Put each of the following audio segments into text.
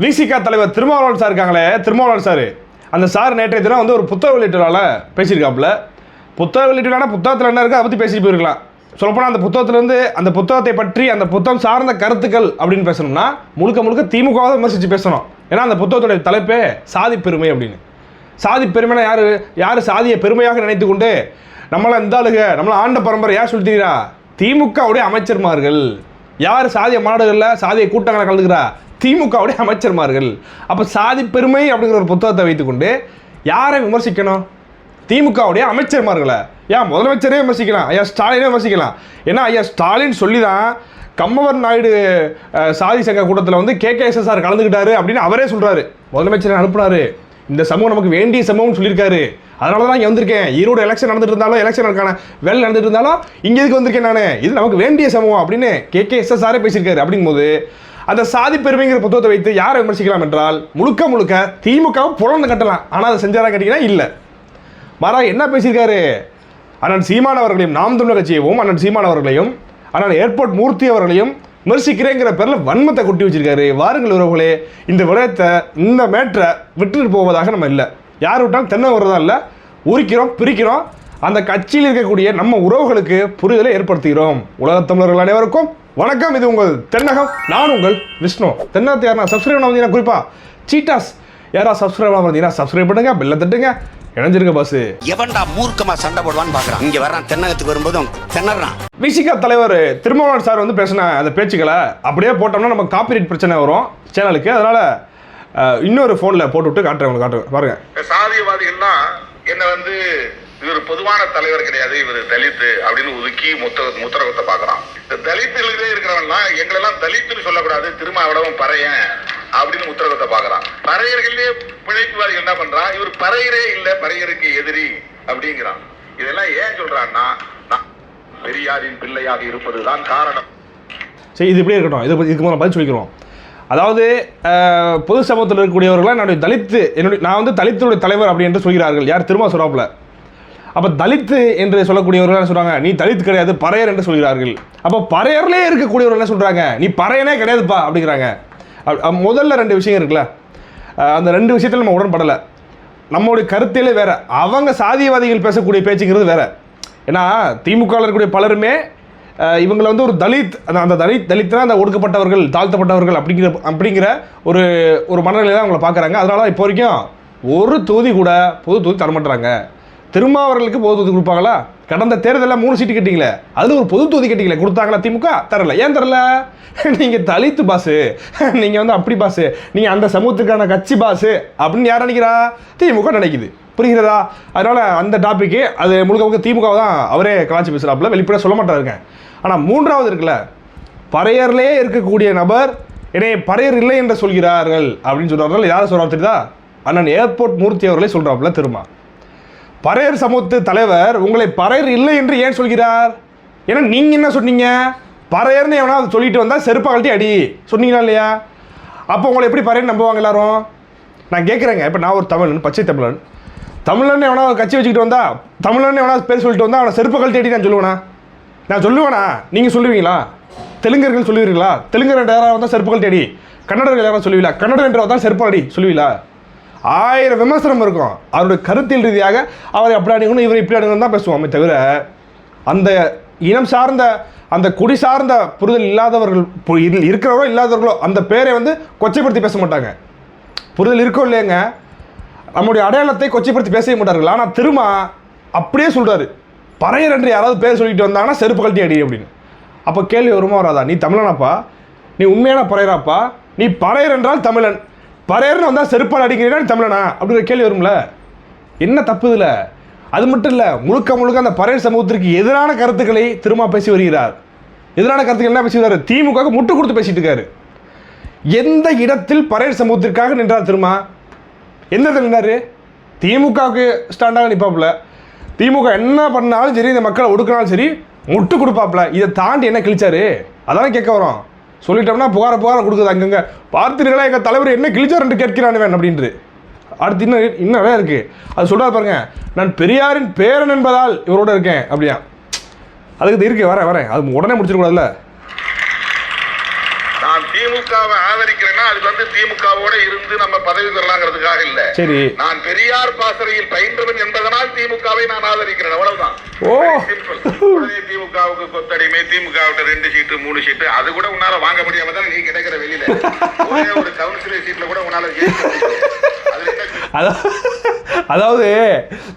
விசிகா தலைவர் திருமாவளவன் சார் இருக்காங்களே திருமாவளவன் சார். அந்த சார் நேற்றைய தினம் வந்து ஒரு புத்தக வெளியீட்டுலால பேசியிருக்காப்புல. புத்தக வெளியீட்டுலான புத்தகத்தில் என்ன இருக்குது அதை பற்றி பேசிட்டு போயிருக்கலாம். சொல்லப்போனால் அந்த புத்தகத்திலேருந்து அந்த புத்தகத்தை பற்றி அந்த புத்தகம் சார்ந்த கருத்துக்கள் அப்படின்னு பேசணும்னா முழுக்க முழுக்க திமுகவை தான் விமர்சித்து பேசணும். ஏன்னா அந்த புத்தகத்துடைய தலைப்பே சாதி பெருமை அப்படின்னு. சாதி பெருமைனா யார்? யார் சாதியை பெருமையாக நினைத்து கொண்டு நம்மளை இந்த ஆளுக நம்மளை ஆண்ட பரம்பரை யார் சொல்லிட்டீங்களா? திமுகவுடைய அமைச்சர்மார்கள். யார் சாதிய மாடுகளில் சாதிய கூட்டங்களை கலந்துக்கிறா? திமுகவுடைய அமைச்சர்மார்கள். அப்போ சாதி பெருமை அப்படிங்கிற ஒரு புத்தகத்தை வைத்துக்கொண்டு யாரை விமர்சிக்கணும்? திமுகவுடைய அமைச்சர்மார்களை. ஏன் முதலமைச்சரே விமர்சிக்கலாம் ஐயா ஸ்டாலினே விமர்சிக்கலாம். ஏன்னா ஐயா ஸ்டாலின் சொல்லி தான் கம்மவர் நாயுடு சாதி சங்க கூட்டத்தில் வந்து கே. கே. சார் கலந்துக்கிட்டாரு அப்படின்னு அவரே சொல்கிறாரு முதலமைச்சரை அனுப்புனாரு. இந்த சமூகம் நமக்கு வேண்டிய சமூகம்னு சொல்லியிருக்காரு. அதனால தான் இங்கே வந்திருக்கேன். ஈரோடு எலெக்ஷன் நடந்துட்டு இருந்தாலும் எலெக்ஷனுக்கான வேலை நடந்துட்டு இருந்தாலும் இங்கே எதுக்கு வந்திருக்கேன் நான்? இது நமக்கு வேண்டிய சமூகம் அப்படின்னு கே. கே. எஸ்எஸ்ஆரே பேசியிருக்காரு. அப்படிங்கும்போது அந்த சாதி பெருமைங்கிற புத்தகத்தை வைத்து யாரை விமர்சிக்கலாம் என்றால் முழுக்க முழுக்க திமுக புலந்து கட்டலாம். ஆனால் அதை செஞ்சாரா கேட்டிங்கன்னா இல்லை. மாறா என்ன பேசியிருக்காரு? அண்ணன் சீமான் அவர்களையும் நாம் தமிழர் கட்சியவும் அண்ணன் சீமான் அவர்களையும் அண்ணன் ஏர்போர்ட் மூர்த்தி அவர்களையும் விமர்சிக்கிறேங்கிற பேரில் வன்மத்தை கொட்டி வச்சிருக்காரு. வாருங்கள் உறவுகளே இந்த விடயத்தை இந்த மேட்டரை விட்டுட்டு போவதாக நம்ம இல்லை. யார் விட்டாலும் தென்னை வர்றதா இல்லை. உரிக்கிறோம் பிரிக்கிறோம். அந்த கட்சியில் இருக்கக்கூடிய நம்ம உறவுகளுக்கு புரிதலை ஏற்படுத்துகிறோம். உலகத் தமிழர்கள் அனைவருக்கும் வணக்கம். இது உங்கள் தென்னகம் நான் உங்கள் விஷ்ணு. தென்னகத்தை யாரா சப்ஸ்கிரைப் பண்ண வந்தீங்கன்னா குறிப்பா சீட்டாஸ் யாரா சப்ஸ்கிரைப் பண்ண வந்தீங்கன்னா சப்ஸ்கிரைப் பண்ணுங்க பெல்ல தட்டுங்க இணைஞ்சிருங்க பாஸ் எவன்டா மூர்க்கமா சண்டை போடுவான்னு பாக்குறான். இங்க வர்றான் தென்னகத்துக்கு வரும்போதும் திணறான். விசிகா தலைவர் திருமாவளவன் சார் வந்து பேசின அந்த பேச்சுக்களை அப்படியே போட்டோம்னா நம்ம காப்பிரைட் பிரச்சனை வரும் சேனலுக்கு அதனால இன்னொரு ஃபோனில் போட்டு விட்டு காட்டுறேன் உங்களுக்கு காட்டுறேன் பாருங்க. சாதியவாதிகள்னா என்ன வந்து இவர் பொதுவான தலைவர் கிடையாது இவர் தலித்து அப்படின்னு ஒதுக்கி முத்த முத்திரகத்தை பாக்குறான் இந்த தலித்துகளே இருக்கிறவன்லாம் எங்களெல்லாம் தலித்துன்னு சொல்லக்கூடாது திருமாவளவன் பறையன் அப்படின்னு முத்திரகத்தை பாக்குறான் பறையர்களே பிழைப்புவாதிகள் என்ன பண்றான்? இவர் பறையரே இல்ல பறையருக்கு எதிரி அப்படிங்கிறான். இதெல்லாம் ஏன் சொல்றான்னா நான் பெரியாரின் பிள்ளையாக இருப்பதுதான் காரணம். சரி இது இப்படியே இருக்கட்டும். இது இதுக்கு முதல்ல பதில் சொல்லிக்கிறோம். அதாவது பொது சமூகத்தில் இருக்கக்கூடியவர்கள் என்னுடைய தலித்து என்னுடைய நான் வந்து தலித்துடைய தலைவர் அப்படி என்று சொல்கிறார்கள். யார்? திரும்ப சொல்கிறாப்புல அப்போ தலித்து என்று சொல்லக்கூடியவர்கள் என்ன சொல்கிறாங்க நீ தலித் கிடையாது பறையர் என்று சொல்கிறார்கள். அப்போ பறையர்லேயே இருக்கக்கூடியவர்கள் என்ன சொல்கிறாங்க நீ பறையனே கிடையாதுப்பா அப்படிங்கிறாங்க. அப்- முதல்ல ரெண்டு விஷயம் இருக்குல்ல. அந்த ரெண்டு விஷயத்தில் நம்ம உடன்படலை. நம்மளுடைய கருத்திலே வேற. அவங்க சாதியவாதிகள் பேசக்கூடிய பேச்சுங்கிறது வேற. ஏன்னா திமுக இருக்கக்கூடிய பலருமே இவங்களை வந்து ஒரு தலித் அந்த அந்த தலித் தலித்னா அந்த ஒடுக்கப்பட்டவர்கள் தாழ்த்தப்பட்டவர்கள் அப்படிங்கிற அப்படிங்கிற ஒரு ஒரு மனநிலை தான் அவங்கள பார்க்குறாங்க அதனால இப்போ வரைக்கும் ஒரு தொகுதி கூட பொது தொகுதி தரமாட்டுறாங்க. திருமாவர்களுக்கு பொது தொகுதி கொடுப்பாங்களா? கடந்த தேர்தலில் மூணு சீட்டு கட்டிங்களே அதில் ஒரு பொது தொகுதி கட்டிங்களே கொடுத்தாங்களா திமுக? தரல. ஏன் தரல? நீங்கள் தலித்து பாஸு நீங்கள் வந்து அப்படி பாஸு நீங்கள் அந்த சமூகத்துக்கான கட்சி பாஸு அப்படின்னு யார் நினைக்கிறா? திமுக நினைக்குது. புரிகிறதா? அதனால் அந்த டாப்பிக்கு அது முழுக்க முழுக்க திமுக தான் அவரே கலாச்சி பேசுகிறாப்புல வெளிப்படையாக சொல்ல மாட்டாருங்க. ஆனால் மூன்றாவது இருக்குல்ல பறையர்லேயே இருக்கக்கூடிய நபர் என்னை பறையர் இல்லை என்று சொல்கிறார்கள் அப்படின்னு சொல்கிறார்கள் யாரை சொல்கிறார் தெரியுதா? அண்ணன் ஏர்போர்ட் மூர்த்தி அவர்களே சொல்கிறாப்புல திரும்ப பறையர் சமூகத்து தலைவர் உங்களை பறையர் இல்லை என்று ஏன் சொல்கிறார்? ஏன்னா நீங்கள் என்ன சொன்னீங்க? பறையர்னு எவனா அதை சொல்லிட்டு வந்தால் செருப்பாகல்ட்டி அடி. சொன்னீங்களா இல்லையா? அப்போ உங்களை எப்படி பறையர்னு நம்புவாங்க எல்லாரும்? நான் கேட்குறேங்க இப்போ நான் ஒரு தமிழன் பச்சை தமிழன். தமிழன் எவனா கட்சி வச்சுக்கிட்டு வந்தா தமிழன் எவனா பேர் சொல்லிட்டு வந்தா அவனை செருப்பு கழட்டி அடி நான் சொல்லுவேனா? நான் சொல்லுவேனா? நீங்கள் சொல்லுவீங்களா? தெலுங்கர்கள் சொல்லுவீங்களா தெலுங்கர் யாராவது வந்தால் செருப்பு கழட்டி அடி. கன்னடர்கள் யாராவது சொல்லுவீங்களா? கன்னடர் என்ற தான் செருப்பு அடி சொல்லுவீங்களா? ஆயிரம் விமர்சனம் இருக்கும். அவருடைய கருத்தியல் ரீதியாக அவரை அப்படி அணுகணும் இவர் இப்படி அணுகணும் தான் பேசுவோமே தவிர அந்த இனம் சார்ந்த அந்த குடி சார்ந்த புரிதல் இல்லாதவர்கள் இருக்கிறவரோ இல்லாதவர்களோ அந்த பேரை வந்து கொச்சைப்படுத்தி பேச மாட்டாங்க. புரிதல் இருக்கோ இல்லையங்க நம்முடைய அடையாளத்தை கொச்சைப்படுத்தி பேசவே மாட்டார்கள். ஆனால் திரும்ப அப்படியே சொல்கிறாரு பறையர் என்று யாராவது பேர் சொல்லிட்டு வந்தாங்கன்னா செருப்பு கழட்டி அடி அப்படின்னு. அப்போ கேள்வி வருமா வராதா? நீ தமிழனாப்பா? நீ உண்மையான பறையராப்பா? நீ பறையர் என்றால் தமிழன். பறையர்னு வந்தால் செருப்பால் அடிக்கிறீனா தமிழனா? அப்படிங்கிற கேள்வி வரும்ல. என்ன தப்பு இதில்? அது மட்டும் இல்லை முழுக்க முழுக்க அந்த பறையர் சமூகத்திற்கு எதிரான கருத்துக்களை திரும்ப பேசி வருகிறார். எதிரான கருத்துக்கள் என்ன பேசி வருகிறார்? திமுக முட்டு கொடுத்து பேசிட்டு இருக்காரு. எந்த இடத்தில் பறையர் சமூகத்திற்காக நின்றார் திருமா? எந்த இடத்துல நின்றார் திமுகவுக்கு ஸ்டாண்டாக நிற்பாப்புல திமுக என்ன பண்ணாலும் சரி இந்த மக்களை ஒடுக்கினாலும் சரி முட்டு கொடுப்பாப்புல. இதை தாண்டி என்ன கிழிச்சாரு? அதான் கேட்க வரோம். சொல்லிட்டோம்னா புகார புகார கொடுக்குது அங்கங்க. பார்த்தீர்களா எங்கள் தலைவர் என்ன கிழிச்சார் என்று கேட்கிறானுவன் அப்படின்ட்டு. அடுத்து இன்னும் இன்னும் நிறையா இருக்குது அது சொல்கிறார் பாருங்க நான் பெரியாரின் பேரன் என்பதால் இவரோட இருக்கேன் அப்படியா. அதுக்கு இருக்கு வரேன் வரேன். அது உடனே முடிச்சிடக்கூடாதுல்ல. திமுகவை ஆதரிக்கிறேன்னா அதுக்கு வந்து திமுக திமுகவோட இருந்து நம்ம பதவி பெறலாங்கிறதுக்காக இல்ல. சரி. நான் பெரியார் பாசறையில் பயின்றவன் என்பதனால் திமுகவை நான் ஆதரிக்கிறேன். அவ்வளவுதான். திமுகவுக்கு கொத்தடிமை திமுக ரெண்டு சீட்டு மூணு சீட்டு அது கூட உன்னால வாங்க முடியாம தான் நீ கிடைக்கிற வெளியில. ஒரே ஒரு கவுன்சிலர் சீட்ல கூட உன்னால அதாவது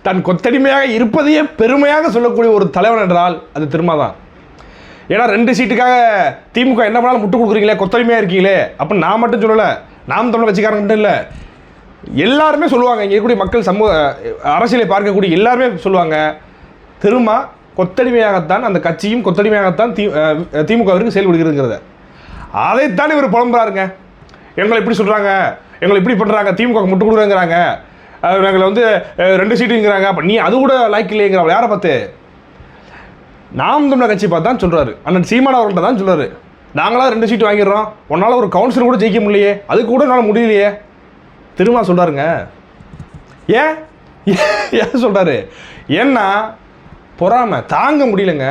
தன் கொத்தடிமையாக இருப்பதையே பெருமையாக சொல்லக்கூடிய ஒரு தலைவன் என்றால் அது திருமா தான் ஏன்னா ரெண்டு சீட்டுக்காக திமுக என்ன பண்ணாலும் முட்டு கொடுக்குறீங்களே கொத்தடிமையாக இருக்கீங்களே? அப்போ நான் மட்டும் சொல்லலை. நாம் தமிழ் வச்சுக்காரங்க மட்டும் இல்லை. எல்லாருமே சொல்லுவாங்க இங்கே இருக்கக்கூடிய மக்கள் சமூக அரசியலை பார்க்கக்கூடிய எல்லாருமே சொல்லுவாங்க திரும்ப கொத்தடிமையாகத்தான் அந்த கட்சியும் கொத்தடிமையாகத்தான் தி திமுகவிற்கு செயல்படுகிறதுங்கிறத அதைத்தான் இவர் புலம்புறாருங்க. எங்களை இப்படி சொல்கிறாங்க எங்களை இப்படி பண்ணுறாங்க திமுக முட்டு கொடுக்குறாங்கிறாங்க எங்களை வந்து ரெண்டு சீட்டுங்கிறாங்க. அப்போ நீ அது கூட லாய்க்கு இல்லைங்கிற யாரை பார்த்து? நாம் தமிழர் கட்சி பார்த்து தான் சொல்கிறாரு அண்ணன் சீமான் அவர்கள்ட்ட தான் சொல்கிறாரு நாங்களாம் ரெண்டு சீட்டு வாங்கிடுறோம். உன்னால் ஒரு கவுன்சிலர் கூட ஜெயிக்க முடியலையே. அது கூட என்னால் முடியலையே. திரும்ப சொல்கிறாருங்க ஏன்? ஏன் சொல்கிறாரு ஏன்னா பொறாமை. தாங்க முடியலங்க.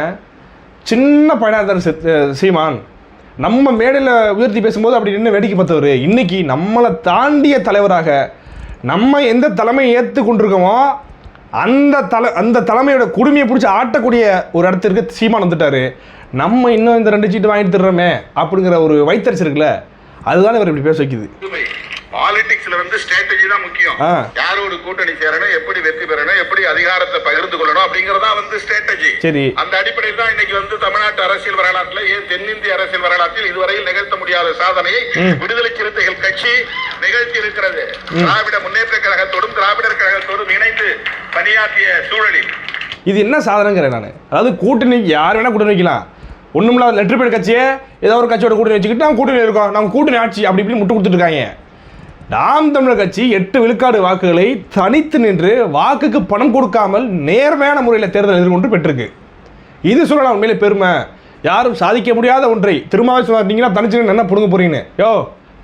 சின்ன பையனாக இருந்தார் சீமான். நம்ம மேடையில் உயர்த்தி பேசும்போது அப்படி நின்று வேடிக்கை பார்த்தவர். இன்றைக்கி நம்மளை தாண்டிய தலைவராக நம்ம எந்த தலைமையை ஏற்று கொண்டிருக்கோமோ அந்த தலை அந்த தலைமையோட குடுமையை பிடிச்சி ஆட்டக்கூடிய ஒரு இடத்திற்கு சீமான் வந்துட்டாரு. நம்ம இன்னும் இந்த ரெண்டு சீட்டு வாங்கிட்டு தர்றோமே அப்படிங்கிற ஒரு வைத்தரிசி இருக்குல்ல அதுதான் இவர் இப்படி பேச வைக்குது. பாலிடிக்ஸ்ல வந்து ஸ்ட்ராட்டஜி தான் முக்கியம். ஆ. யாரோட கூட்டணி சேரணும் எப்படி வெற்றி பெறணும் எப்படி அதிகாரத்தை பகிர்ந்து கொள்ளணும் அப்படிங்கறதா வந்து ஸ்ட்ராட்டஜி சரி. அந்த அடிப்படையில் தான் இன்னைக்கு வந்து தமிழ்நாட்டு அரசியல் வரலாற்றுல ஏன் தென்னிந்திய அரசியல் வரலாற்றில் இதுவரையில் நிகழ்த்த முடியாத சாதனையை விடுதலை சிறுத்தைகள் கட்சி நிகழ்த்தி இருக்கிறது திராவிட முன்னேற்ற கழகத்தோடும் திராவிடர் கழகத்தோடும் இணைந்து பணியாற்றிய சூழலில். இது என்ன சாதனைங்கிறேன் நான். அதாவது கூட்டணி யார் வேணால் கூட்டணி வைக்கலாம். ஒன்றும் இல்லாத லெட்டர் பேட் கட்சியே ஏதோ ஒரு கட்சியோட கூட்டணி வச்சுக்கிட்டு நம்ம கூட்டணி இருக்கோம். நம்ம கூட்டணி ஆட்சி அப்படி இப்படி முட்டு கொடுத்துட்டு இருக்காங்க நாம் தமிழர் கட்சி எட்டு விழுக்காடு வாக்குகளை தனித்து நின்று வாக்குக்கு பணம் கொடுக்காமல் நேர்மையான முறையில் தேர்தல் எதிர்கொண்டு பெற்றிருக்கு. இது சொல்லலாம் உண்மையிலே பெருமை. யாரும் சாதிக்க முடியாத ஒன்றை. திருமாவே சொன்னீங்கன்னா தனிச்சுன்னு என்ன பிடுங்க போறீங்கன்னு? யோ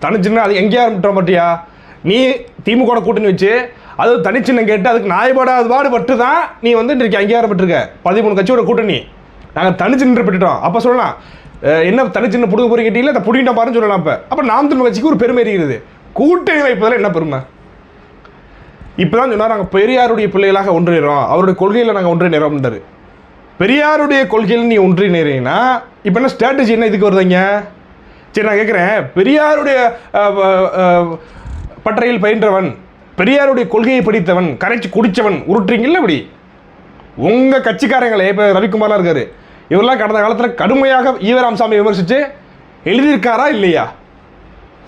தனிச்சுன்னு அது எங்கேயா ஆரம்பிட்ட மாட்டியா நீ திமுக கூட்டணி வச்சு அது தனிச்சின்னம் கேட்டு அதுக்கு நாய்பாடாது பாடுபட்டு தான் நீ வந்து இன்றைக்கு அங்கீகாரம் பெற்றிருக்க. பதிமூணு கட்சியோட கூட்டணி. நாங்கள் தனிச்சின்னு பெற்றுட்டோம். அப்போ சொல்லலாம். என்ன தனிச்சின்ன பிடுங்க போய் கேட்டீங்களா? அதை புடிங்கிட்ட பாருன்னு சொல்லலாம் அப்போ அப்போ நாம் தமிழ் கட்சிக்கு ஒரு பெருமை இருக்கிறது. கூட்டணி வைப்பதில் என்ன பெருமை? இப்பதான் சொன்னார் நாங்கள் பெரியாருடைய பிள்ளைகளாக ஒன்றிணைறோம் அவருடைய கொள்கையில் நாங்கள் ஒன்றிணைறோம்ன்றாரு பெரியாருடைய கொள்கையில் நீ ஒன்றிணைறீங்கன்னா இப்போ என்ன ஸ்ட்ராட்டஜி என்ன இதுக்கு வருதுங்க சரி நான் கேட்குறேன் பெரியாருடைய பட்டறையில் பயின்றவன் பெரியாருடைய கொள்கையை படித்தவன் கரைச்சி குடித்தவன் உருட்டுறீங்கல்ல இப்படி? உங்கள் கட்சிக்காரங்களே இப்போ ரவிக்குமார்லாம் இருக்கார். இவரெல்லாம் கடந்த காலத்தில் கடுமையாக ஈவராமசாமி விமர்சித்து எழுதியிருக்காரா இல்லையா?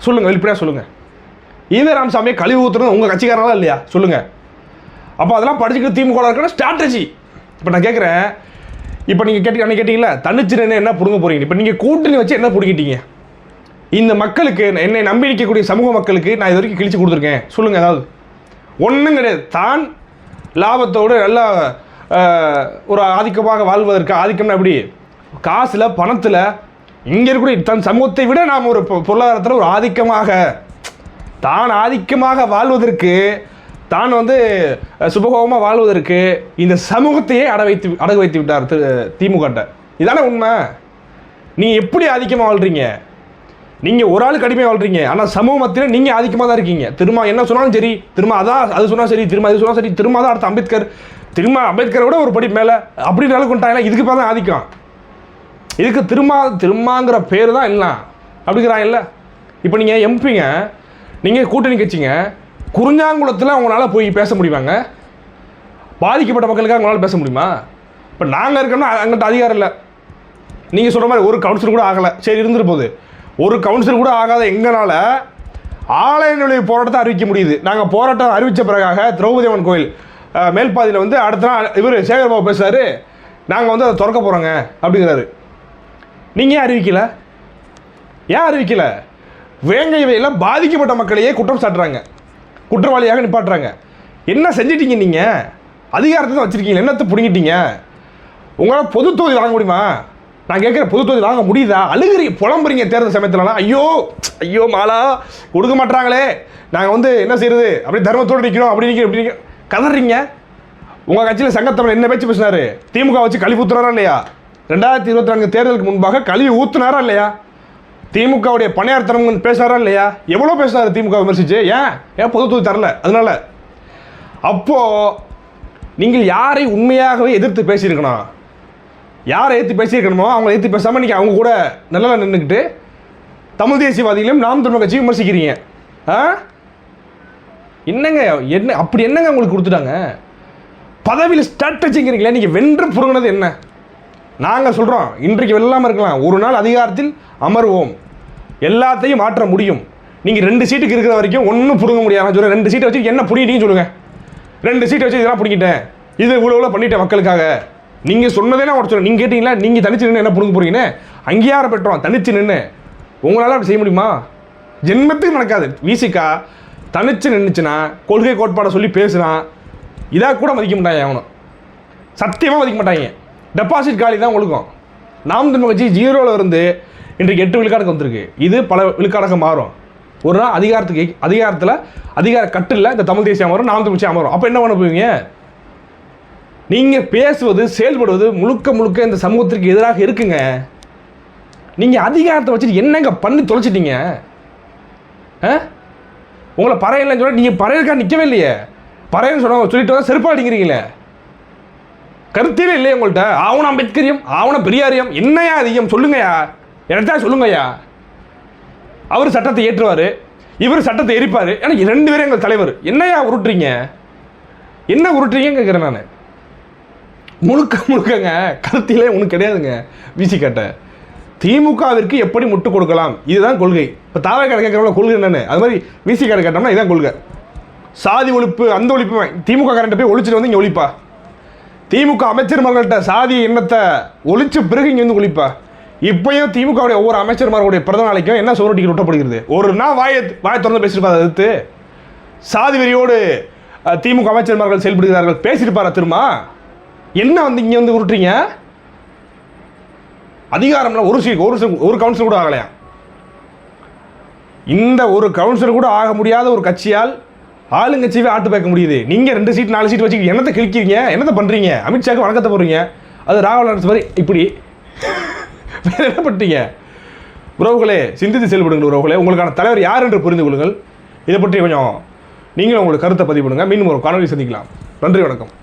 சொல்லுங்கள் வெளிப்படையாக சொல்லுங்கள் ஈவே ராமசாமியை கழிவு ஊற்றுறது உங்கள் கட்சிக்காரங்களா இல்லையா? சொல்லுங்கள் அப்போ அதெல்லாம் படிச்சுக்கிட்டு திமுக இருக்கிற ஸ்ட்ராட்டஜி இப்போ நான் கேட்குறேன் இப்போ நீங்கள் கேட்டு அன்னைக்கு கேட்டிங்களா தனிச்சு என்ன பிடுங்க போகிறீங்க இப்போ நீங்கள் கூட்டணி வச்சு என்ன பிடிக்கிட்டீங்க இந்த மக்களுக்கு என்னை நம்பி நிற்கக்கூடிய சமூக மக்களுக்கு நான் இது வரைக்கும் கிழிச்சு கொடுத்துருக்கேன். சொல்லுங்கள் ஏதாவது. ஒன்றும் கிடையாது. தான் லாபத்தோடு நல்லா ஒரு ஆதிக்கமாக வாழ்வதற்கு ஆதிக்கம்னா எப்படி காசில் பணத்தில் இங்கே இருக்கக்கூடிய தன் சமூகத்தை விட நாம் ஒரு பொ- பொருளாதாரத்தில் ஒரு ஆதிக்கமாக. தான் ஆதிக்கமாக வாழ்வதற்கு தான் வந்து சுபகோபமாக வாழ்வதற்கு இந்த சமூகத்தையே அட வைத்து அடகு வைத்து விட்டார் திமுக திமுகட்ட. இதானே உண்மை? நீங்கள் எப்படி ஆதிக்கமாக வாழ்கிறீங்க நீங்கள் ஒரு ஆள் கடுமையாக வாழ்றீங்க. ஆனால் சமூக மத்தியில் நீங்கள் ஆதிக்கமாக தான் இருக்கீங்க. திரும்ப என்ன சொன்னாலும் சரி திரும்ப அதான் அது சொன்னால் சரி திரும்ப அது சொன்னால் சரி திரும்ப தான் அடுத்த அம்பேத்கர் திரும்ப அம்பேத்கரை விட ஒரு படி மேலே அப்படின்னு அளவுக்கு இதுக்கு தான் ஆதிக்கம். இதுக்கு திருமா திருமாங்கிற பேர் தான் எல்லாம் அப்படிங்கிறாங்கல்ல? இப்போ நீங்கள் எம்பிங்க நீங்கள் கூட்டணி கட்சிங்க குறிஞ்சாங்குளத்தில் அவங்களால போய் பேச முடியுமாங்க? பாதிக்கப்பட்ட மக்களுக்காக அவங்களால பேச முடியுமா? இப்போ நாங்கள் இருக்கோம்னா அங்கிட்ட அதிகாரம் இல்லை. நீங்கள் சொல்கிற மாதிரி ஒரு கவுன்சிலர் கூட ஆகலை. சரி இருந்துட்டு போகுது. ஒரு கவுன்சில் கூட ஆகாத எங்களால் ஆலய நிலைய போராட்டத்தை அறிவிக்க முடியுது. நாங்கள் போராட்டம் அறிவித்த பிறகாக திரௌபதி அம்மன் கோயில் மேல்பாதியில் வந்து அடுத்த நாள் இவர் சேகர்பாபு பேசுகிறாரு நாங்கள் வந்து அதை திறக்க போகிறோங்க அப்படிங்கிறாரு. நீங்கள் ஏன் அறிவிக்கல? ஏன் அறிவிக்கல? வேங்கை வயலில் பாதிக்கப்பட்ட மக்களையே குற்றம் சாட்டுறாங்க. குற்றவாளியாக நிப்பாட்டுறாங்க. என்ன செஞ்சிட்டீங்க நீங்கள் அதிகாரத்தை தான் வச்சுருக்கீங்க. என்னத்தை பிடுங்கிட்டீங்க? உங்களால் பொது தொகுதி வாங்க முடியுமா? நான் கேட்குற பொது தொகுதி வாங்க முடியுதா? அழுகிறீங்க புலம்புறீங்க தேர்தல் சமயத்துலலாம். ஐயோ ஐயோ மாலா கொடுக்க மாட்டாங்களே நாங்கள் வந்து என்ன செய்யறது அப்படி தர்மத்தோடு நிற்கிறோம் அப்படி நிற்கிறோம் இப்படி நிற்கிறோம் கதறீங்க. உங்கள் கட்சியில் சங்கத்தமிழ் என்ன பேச்சு பேசினாரு? திமுக வச்சு கழிவு ஊத்துனாரா இல்லையா? ரெண்டாயிரத்தி இருபத்தி நான்கு தேர்தலுக்கு முன்பாக கழிவு ஊத்துனாரா இல்லையா? திமுகவுடைய பணியார்த்தனம் பேசுகிறாரா இல்லையா? எவ்வளோ பேசுனார் திமுக விமர்சிச்சு? ஏன்? ஏன் பொதுத்துவம் தரல? அதனால. அப்போது நீங்கள் யாரை உண்மையாகவே எதிர்த்து பேசியிருக்கணும்? யாரை ஏற்றி பேசியிருக்கணுமோ அவங்கள ஏற்றி பேசாமல் இன்றைக்கி அவங்க கூட நல்லா நின்றுக்கிட்டு தமிழ் தேசியவாதிகளையும் நாம் தமிழ் கட்சியும் விமர்சிக்கிறீங்க. ஆ? என்னங்க என்ன அப்படி என்னங்க உங்களுக்கு கொடுத்துட்டாங்க? பதவியில் ஸ்ட்ராட்டஜிங்கிறீங்களே நீங்கள் வென்று புருங்கினது என்ன? நாங்கள் சொல்கிறோம் இன்றைக்கு வெல்லாமல் இருக்கலாம். ஒரு நாள் அதிகாரத்தில் அமர்வோம். எல்லாத்தையும் மாற்ற முடியும். நீங்கள் ரெண்டு சீட்டுக்கு இருக்கிற வரைக்கும் ஒன்றும் புடுங்க முடியாது. நான் சொல்கிறேன் ரெண்டு சீட்டை வச்சு என்ன பிடிக்கிட்டீங்கன்னு சொல்லுங்கள் ரெண்டு சீட்டை வச்சு இதெல்லாம் பிடிக்கிட்டேன் இது இவ்வளோ இவ்வளோ பண்ணிட்டேன் மக்களுக்காக. நீங்கள் சொன்னதே நான் சொல்கிறேன் நீங்கள் கேட்டிங்களா? நீங்கள் தனிச்சு நின்று என்ன பிடுங்க போகிறீங்கன்னு அங்கீகாரம் பெற்றோம். தனிச்சு நின்று உங்களால் அப்படி செய்ய முடியுமா? ஜென்மத்துக்கு நடக்காது. விசிக்கா தனிச்சு நின்றுச்சுன்னா கொள்கை கோட்பாடை சொல்லி பேசுனா இதாக கூட மதிக்க மாட்டாங்க அவனும். சத்தியமாக மதிக்க மாட்டாங்க. டெபாசிட் காலி தான் ஒழுக்கம். நாம் தமிழ் கட்சி ஜீரோவில் இருந்து இன்றைக்கு எட்டு விழுக்காடுக்கு வந்திருக்கு. இது பல விழுக்காடாக மாறும். ஒரு நாள் அதிகாரத்துக்கு அதிகாரத்தில் அதிகார கட்டில் இந்த தமிழ் தேசியம் வரும் நாம் தமிழ் கட்சி அமரும். அப்போ என்ன பண்ண போவீங்க? நீங்கள் பேசுவது செயல்படுவது முழுக்க முழுக்க இந்த சமூகத்திற்கு எதிராக இருக்குங்க. நீங்கள் அதிகாரத்தை வச்சுட்டு என்னங்க பண்ணி தொலைச்சிட்டீங்க? ஆ? உங்களை பறையலன்னு சொல்ல நீங்கள் பறையலுக்கா நிற்கவே இல்லையே. பறையன்னு சொன்ன சொல்லிட்டு வந்தால் செருப்பா அடிக்கிறீங்களே. கருத்திலே இல்லையே உங்கள்கிட்ட ஆவணம் அம்பேத்கரியம் ஆவணம் பெரியாரியம் என்னையா அதிகம்? சொல்லுங்கய்யா. எனக்கா சொல்லுங்கய்யா. அவர் சட்டத்தை ஏற்றுவார் இவர் சட்டத்தை எரிப்பார். ஏன்னா ரெண்டு பேரும் எங்கள் தலைவர். என்னையா உருட்டுறீங்க? என்ன உருட்டுறீங்கன்னு கேட்குறேன் நான். முழுக்க முழுக்கங்க கருத்திலே ஒன்றும் கிடையாதுங்க வீசி கட்டை திமுகவிற்கு எப்படி முட்டு கொடுக்கலாம்? இதுதான் கொள்கை. இப்போ தாவே கடை கேட்குறவங்க கொள்கை என்னன்னு? அது மாதிரி விசி கடை கேட்டோம்னா இதுதான் கொள்கை. சாதி ஒழிப்பு அந்த ஒழிப்பு திமுக கரண்ட்டை போய் ஒழிச்சிட்டு வந்து இங்கே ஒழிப்பா. திமுக அமைச்சர்மார்கள்ட்ட சாதி எண்ணத்தை ஒழிச்ச பிறகு இங்கே வந்து ஒழிப்பா. இப்பயும் திமுகவுடைய ஒவ்வொரு அமைச்சர்மார்களுடைய பிறந்த நாளைக்கும் என்ன சோரட்டிக்கு விட்டப்படுகிறது ஒரு நாள் வாய வாய திறந்து பேசியிருப்பார் அதை சாதி வெறியோடு திமுக அமைச்சர்மார்கள் செயல்படுகிறார்கள். பேசியிருப்பாரா திரும்ப. என்ன வந்து இங்கே வந்து உருட்டுறீங்க? அதிகாரம்ல ஒரு சீட் ஒரு ஒரு கவுன்சிலர் கூட ஆகலையா? இந்த ஒரு கவுன்சிலர் கூட ஆக முடியாத ஒரு கட்சியால் ஆளுங்கட்சியவே ஆட்டு பார்க்க முடியுது. நீங்கள் ரெண்டு சீட் நாலு சீட் வச்சு என்னத்தை கிழிக்கிறீங்க? என்னத்தை பண்ணுறீங்க அமித்ஷாக்கு வணக்கத்தை போடுறீங்க. அது ராகுல் மாதிரி இப்படி என்ன பண்ணுறீங்க உறவுகளே சிந்தித்து செயல்படுங்கள் உறவுகளே. உங்களுக்கான தலைவர் யார் என்று புரிந்து கொள்ளுங்கள். இதை பற்றி கொஞ்சம் நீங்களும் உங்களுக்கு கருத்தை பதிவு பண்ணுங்கள் மீண்டும் ஒரு காணொலி சந்திக்கலாம். நன்றி வணக்கம்.